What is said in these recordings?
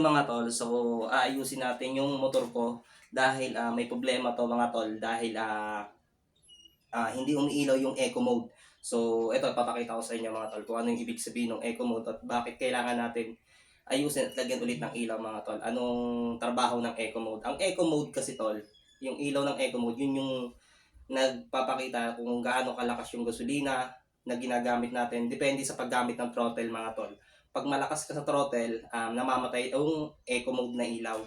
mga tol, so aayusin natin yung motor ko dahil ah, may problema to mga tol dahil ah, ah, hindi umiilaw yung eco mode. So ito papakita ko sa inyo mga tol kung ano yung ibig sabihin ng eco mode at bakit kailangan natin ayusin at lagyan ulit ng ilaw mga tol. Anong trabaho ng eco mode? Ang eco mode kasi tol, yung ilaw ng eco mode, yun yung nagpapakita kung gaano kalakas yung gasolina na ginagamit natin. Depende sa paggamit ng throttle mga tol. Pag malakas ka sa throttle, um, namamatay yung eco mode na ilaw.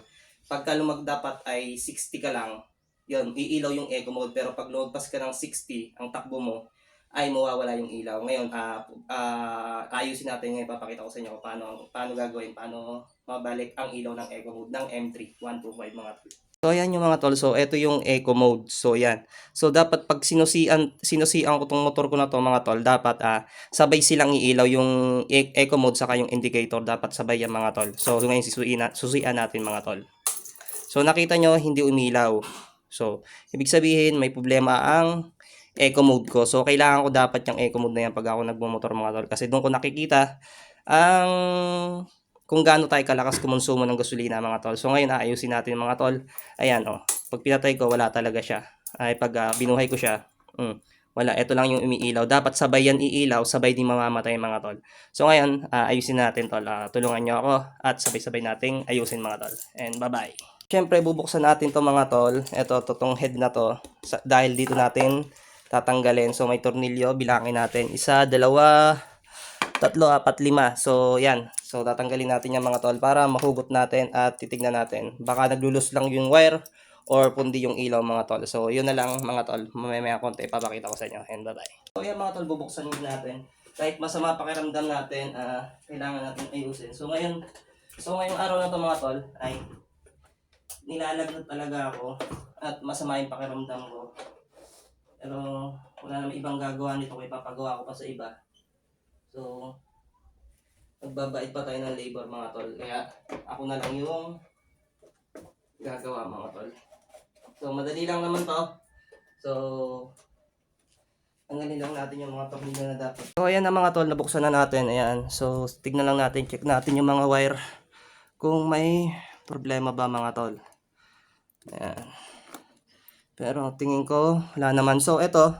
Pagka lumag dapat ay 60 ka lang, yun, iilaw yung eco mode. Pero pag lumagpas ka ng 60, ang takbo mo, ay mawawala yung ilaw. Ngayon, ah ah, ayusin natin ngayon, papakita ko sa inyo paano, paano gagawin, paano mabalik ang ilaw ng eco mode ng M3 125 mga tol. So, ayan yung mga tol. So, ito yung eco mode. So, yan. So, dapat pag sinusian, sinusian ko tong motor ko na to mga tol, dapat ah, sabay silang iilaw yung e- eco mode saka yung indicator. Dapat sabay yan mga tol. So, ngayon susuin, na, susuian natin mga tol. So, nakita nyo, hindi umilaw. So, ibig sabihin, may problema ang eco mode ko. So, kailangan ko dapat yung eco mode na yan pag ako nagmumotor mga tol. Kasi doon ko nakikita ang kung gaano tayo kalakas kumonsumo ng gasolina mga tol. So, ngayon aayusin natin mga tol. Ayan, oh. Pag pinatay ko, wala talaga siya. Ay, pag ah, binuhay ko siya, mm, wala. Ito lang yung umiilaw. Dapat sabay yan iilaw, sabay din mamamatay mga tol. So, ngayon, ah, ayusin natin tol. Ah, tulungan nyo ako at sabay-sabay nating ayusin mga tol. And bye-bye. Siyempre, bubuksan natin to mga tol. Ito, totong head na to. Sa, dahil dito natin tatanggalin. So, may tornilyo. Bilangin natin. Isa, dalawa, tatlo, apat, lima. So, yan. So, tatanggalin natin yung mga tol para mahugot natin at titignan natin. Baka naglulus lang yung wire or pundi yung ilaw mga tol. So, yun na lang mga tol. Mamaya konti, papakita ko sa inyo. And bye-bye. So, yan mga tol, bubuksan natin. Kahit masama pakiramdam natin, ah, kailangan natin ayusin. So, ngayon, so ngayong araw na to mga tol, ay nilalagnat talaga ako at masama yung pakiramdam ko. Pero wala namang ibang gagawa nito kaya papagawa ko pa sa iba. So, magbabait pa tayo ng labor mga tol. Kaya ako na lang yung gagawa mga tol. So, madali lang naman to. So, tanggalin lang natin yung mga tornilyo na dapat. So, ayan na mga tol, nabuksan na natin. Ayan. So, tignan lang natin, check natin yung mga wire kung may problema ba mga tol. Ayan. Pero tingin ko, wala naman. So, ito,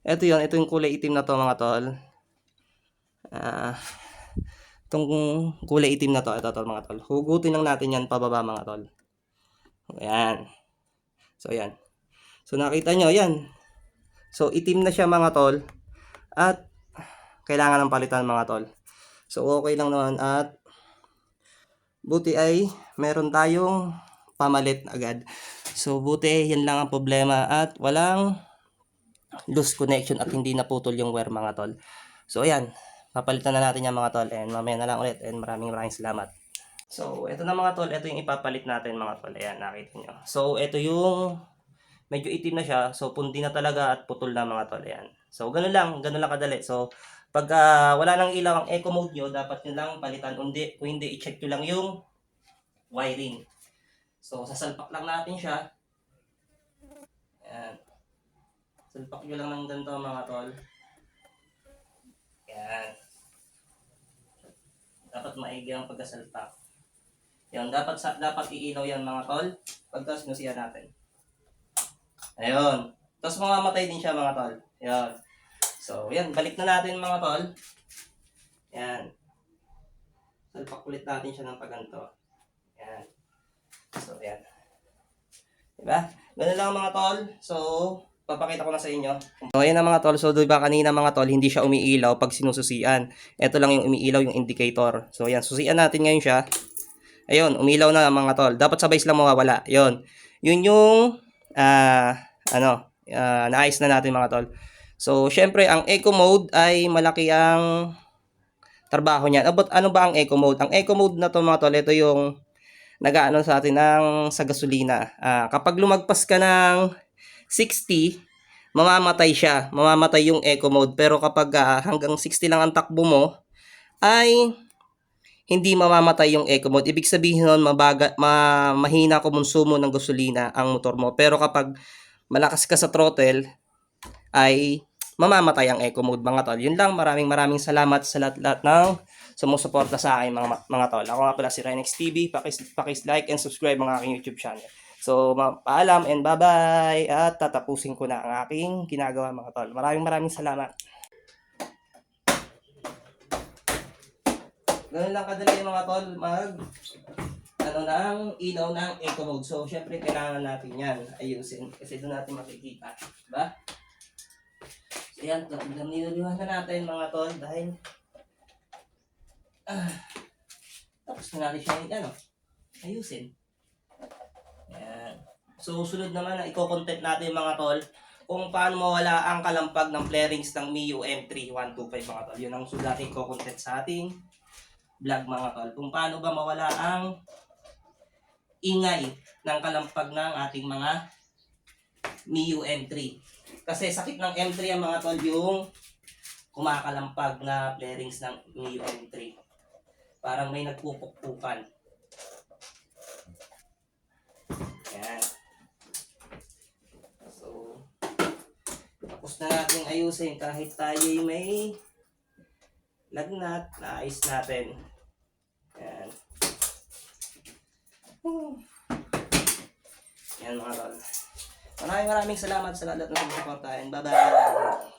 ito yon ito yung kulay itim na to mga tol. Ah, itong kulay itim na to, ito tol mga tol. Hugutin lang natin yan pababa mga tol. Ayan. So, ayan. So, nakita nyo, ayan. So, itim na siya mga tol. At, kailangan ng palitan mga tol. So, okay lang naman. At, buti ay, meron tayong pamalit agad. So, buti, yan lang ang problema. At, walang loose connection at hindi naputol yung wire mga tol. So, ayan. Papalitan na natin yan mga tol. And mamaya na lang ulit. And maraming maraming salamat. So, ito na mga tol. Ito yung ipapalit natin mga tol. Ayan, nakita nyo. So, ito yung medyo itim na siya. So, pundi na talaga at putol na mga tol. Ayan. So, ganun lang. Ganun lang kadali. So, pag ah, wala nang ilaw ang eco mode nyo, dapat nyo lang palitan. Hindi, kung hindi, i-check nyo lang yung wiring. So, sasalpak lang natin siya. Ayan. Salpak nyo lang ng ganito mga tol. Ayan. Dapat maigi ang pagkasalpak. Yan, dapat dapat iilaw yan mga tol. Pagka sinusiyan natin. Ayun. Tapos mamamatay din siya mga tol. Yan. So, yan. Balik na natin mga tol. Yan. Salpak ulit natin siya ng paganto. Yan. So, yan. Diba? Ganun lang mga tol. So, papakita ko na sa inyo. So, ayan na mga tol. So, diba kanina mga tol, hindi siya umiilaw pag sinususian. Ito lang yung umiilaw, yung indicator. So, yan. Susian natin ngayon siya. Ayun, umilaw na mga tol. Dapat sabay sila mawawala. Yun. Yun yung, ah, ano, ah, naayos na natin mga tol. So, syempre, ang eco mode ay malaki ang trabaho niyan. About ano ba ang eco mode? Ang eco mode na to mga tol, ito yung nag-ano sa atin ng sa gasolina. Ah, kapag lumagpas ka ng 60, mamamatay siya. Mamamatay yung eco mode. Pero kapag ah, hanggang 60 lang ang takbo mo, ay hindi mamamatay yung eco mode. Ibig sabihin nun, mabaga, ma, mahina kumonsumo ng gasolina ang motor mo. Pero kapag malakas ka sa throttle, ay mamamatay ang eco mode mga tol. Yun lang, maraming maraming salamat sa lahat-lahat ng sumusuporta sa akin mga, mga tol. Ako nga pala si Renex TV. Pakis, pakis like and subscribe mga aking YouTube channel. So, paalam and bye-bye. At tatapusin ko na ang aking ginagawa mga tol. Maraming maraming salamat. Ganun lang kadali mga tol, mag ano ng ilaw ng eco mode. So, syempre kailangan natin yan ayusin kasi doon natin makikita. Diba? So, yan. Nililiwan na natin mga tol dahil ah, tapos na natin siya ano, ayusin. So, sunod naman na i-content natin mga tol kung paano mawala ang kalampag ng flarings ng MIU M3125 mga tol. Yun ang sunod natin i-content sa ating vlog mga tol. Kung paano ba mawala ang ingay ng kalampag ng ating mga MIU M3. Kasi sakit ng M3 ang mga tol yung kumakalampag na flarings ng MIU M3. Parang may nagpupukpukan. Yan. So, tapos na natin ayusin kahit tayo may lagnat, naayos natin. Yan. Whew. Yan mga tol. Maraming maraming salamat sa lahat ng sumusuportahan. Bye-bye!